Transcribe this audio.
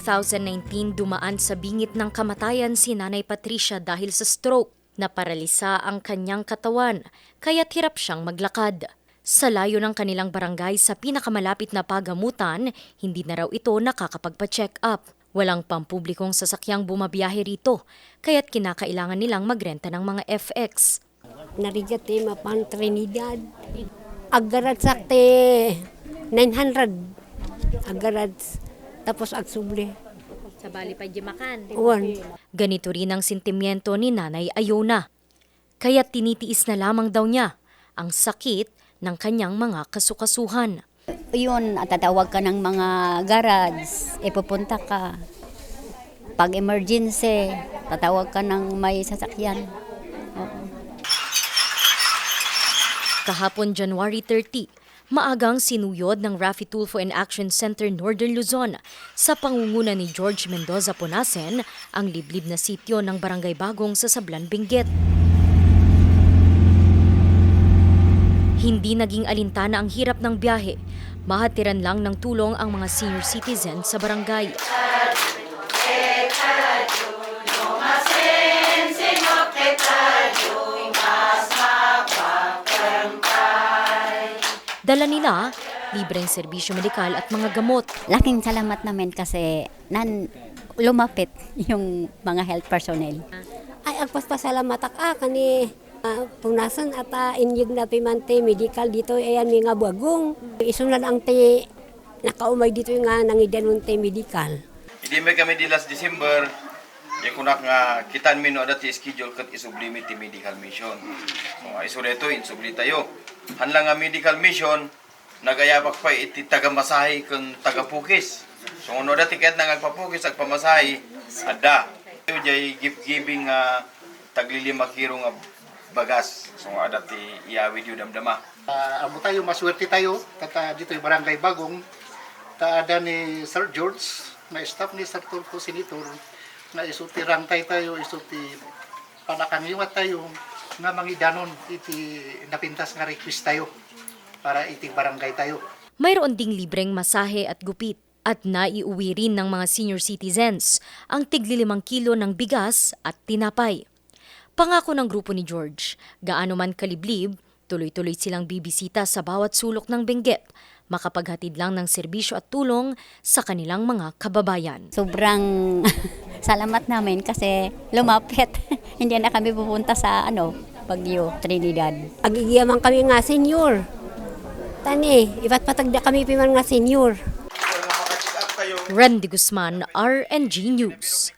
2019 dumaan sa bingit ng kamatayan si Nanay Patricia dahil sa stroke. Naparalisa ang kanyang katawan, kaya't hirap siyang maglakad. Sa layo ng kanilang barangay sa pinakamalapit na pagamutan, hindi na raw ito nakakapagpa-check up. Walang pampublikong sasakyang bumabiyahe rito, kaya't kinakailangan nilang magrenta ng mga FX. Narigati mapan Trinidad. Agarad sakte 900. Agarad. Tapos agsuble. Sa bali pa makan. Uwan. Ganito rin ang sentimiento ni Nanay Ayona. Kaya tinitiis na lamang daw niya ang sakit ng kanyang mga kasukasuhan. Yun, at tatawag ka ng mga garage, ipupunta ka. Pag emergency, tatawag ka ng may sasakyan. Oo. Kahapon January 30, maagang sinuyod ng Rafi Tulfo and Action Center Northern Luzon sa pangunguna ni George Mendoza Ponasen ang liblib na sityo ng Barangay Bagong sa Sablan, Benguet. Hindi naging alintana ang hirap ng biyahe. Mahatiran lang ng tulong ang mga senior citizen sa barangay. Dala nila libreng serbisyo medikal at mga gamot. Laking salamat namin kasi nan lumapit yung mga health personnel. Ay agpaspasalamat ak ah, kani ah, punasan at uh, inyig na pimante medical dito ayan may nga bagong. Isunan ang te nakaumay dito nga nangidanon te medical. Hindi may kami di last December, yung kunak nga kitan mi no dati schedule kat isublimit ti medical mission. So reto insubli tayo. Hanlang nga medical mission nagayabak pa iti taga masahi kang taga pukis. So uno dati kahit nangagpapukis ag pamasahi ada. Ito jay gift giving nga taglilima kiro nga bagas. So nga dati iawid yu damdama. Uh, amo tayo, maswerte tayo. Tata dito yung barangay Bagong. Taada ni Sir George, na staff ni Sir Tulfo Senator, na isuti rangtay tayo, isuti panakangiwat tayo, nga mangidanon iti napintas nga request tayo para iti barangay tayo. Mayroon ding libreng masahe at gupit at naiuwi rin ng mga senior citizens ang tigli limang kilo ng bigas at tinapay. Pangako ng grupo ni George, gaano man kaliblib, tuloy-tuloy silang bibisita sa bawat sulok ng Benguet, makapaghatid lang ng serbisyo at tulong sa kanilang mga kababayan. Sobrang salamat namin kasi lumapit. Hindi na kami pupunta sa ano, Bagyo, Trinidad. Agigiyaman kami nga senior. Tani, iba't patagda kami piman nga senior. Randy Guzman, RNG News.